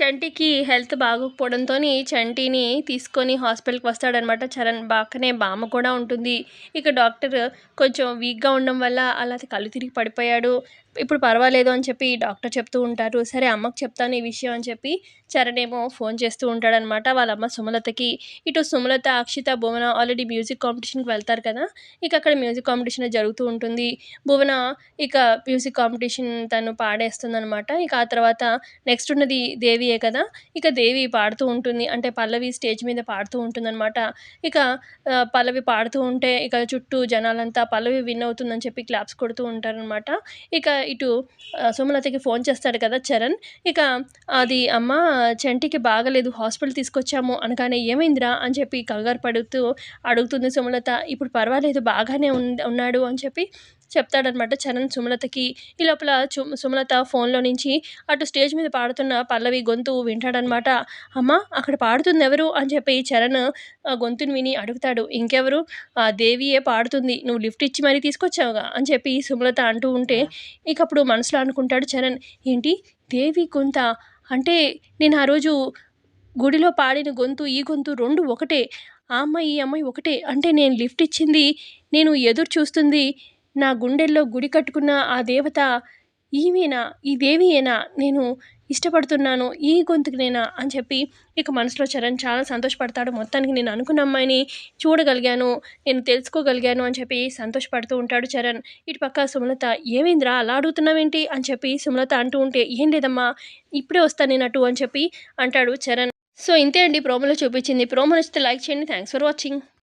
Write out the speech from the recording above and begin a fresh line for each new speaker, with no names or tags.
చంటికి health బాగోకపోవడంతో చంటిని తీసుకొని హాస్పిటల్కి వస్తాడనమాట చరణ్. బాగానే బామ్మ కూడా ఉంటుంది. ఇక డాక్టర్ కొంచెం వీక్గా ఉండడం వల్ల అలా కళ్ళు తిరిగి పడిపోయాడు. ఇప్పుడు పర్వాలేదు అని చెప్పి డాక్టర్ చెప్తూ ఉంటారు. సరే అమ్మకు చెప్తాను ఈ విషయం అని చెప్పి చరణ్ ఏమో ఫోన్ చేస్తూ ఉంటాడనమాట. వాళ్ళ అమ్మ సుమలతకి. ఇటు సుమలత అక్షిత భువన ఆల్రెడీ మ్యూజిక్ కాంపిటీషన్కి వెళ్తారు కదా. ఇక అక్కడ మ్యూజిక్ కాంపిటీషన్ జరుగుతూ ఉంటుంది. భువన ఇక మ్యూజిక్ కాంపిటీషన్ తను పాడేస్తుంది అనమాట ఇక ఆ తర్వాత నెక్స్ట్ ఉన్నది దేవియే కదా. ఇక దేవి పాడుతూ ఉంటుంది. అంటే పల్లవి స్టేజ్ మీద పాడుతూ ఉంటుందన్నమాట ఇక పల్లవి పాడుతూ ఉంటే ఇక చుట్టూ జనాలంతా పల్లవి విన్ అవుతుందని చెప్పి క్లాప్స్ కొడుతూ ఉంటారనమాట. ఇక ఇటు సుమలతకి ఫోన్ చేస్తాడు కదా చరణ్. ఇక అది అమ్మ చంటికి బాగలేదు హాస్పిటల్ తీసుకొచ్చాము అనగానే ఏమైందిరా? అని చెప్పి కంగారు పడుతూ అడుగుతుంది సుమలత. ఇప్పుడు పర్వాలేదు బాగానే ఉన్నాడు అని చెప్పి చెప్తాడనమాట చరణ్ సుమలతకి. ఈ లోపల సుమలత ఫోన్లో నుంచి అటు స్టేజ్ మీద పాడుతున్న పల్లవి గొంతు వింటాడనమాట. అమ్మ అక్కడ పాడుతుంది ఎవరు అని చెప్పి చరణ్ ఆ గొంతుని విని అడుగుతాడు. ఇంకెవరు? ఆ దేవియే పాడుతుంది. నువ్వు లిఫ్ట్ ఇచ్చి మరీ తీసుకొచ్చావుగా? అని చెప్పి సుమలత అంటూ ఉంటే ఇక అప్పుడు మనసులో అనుకుంటాడు చరణ్. ఏంటి? దేవి గొంత? అంటే నేను ఆ రోజు గుడిలో పాడిన గొంతు ఈ గొంతు రెండు ఒకటే. ఆ అమ్మాయి ఈ అమ్మాయి ఒకటే. అంటే నేను లిఫ్ట్ ఇచ్చింది నేను ఎదురు చూస్తుంది నా గుండెల్లో గుడి కట్టుకున్న ఆ దేవత ఈమెనా? ఈ దేవియేనా? నేను ఇష్టపడుతున్నాను ఈ గొంతుకునేనా? అని చెప్పి ఇక మనసులో చరణ్ చాలా సంతోషపడతాడు. మొత్తానికి నేను అనుకున్న అమ్మాయిని చూడగలిగాను నేను తెలుసుకోగలిగాను అని చెప్పి సంతోషపడుతూ ఉంటాడు చరణ్. ఇటు పక్క సుమలత ఏమైందిరా? అలా అడుగుతున్నావేంటి? అని చెప్పి సుమలత అంటూ ఉంటే ఏం లేదమ్మా ఇప్పుడే వస్తాను నేను అటు అని చెప్పి అంటాడు చరణ్. సో ఇంతే అండి. ప్రోమోలో చూపించింది. ప్రోమో నచ్చితే లైక్ చేయండి. Thanks for watching.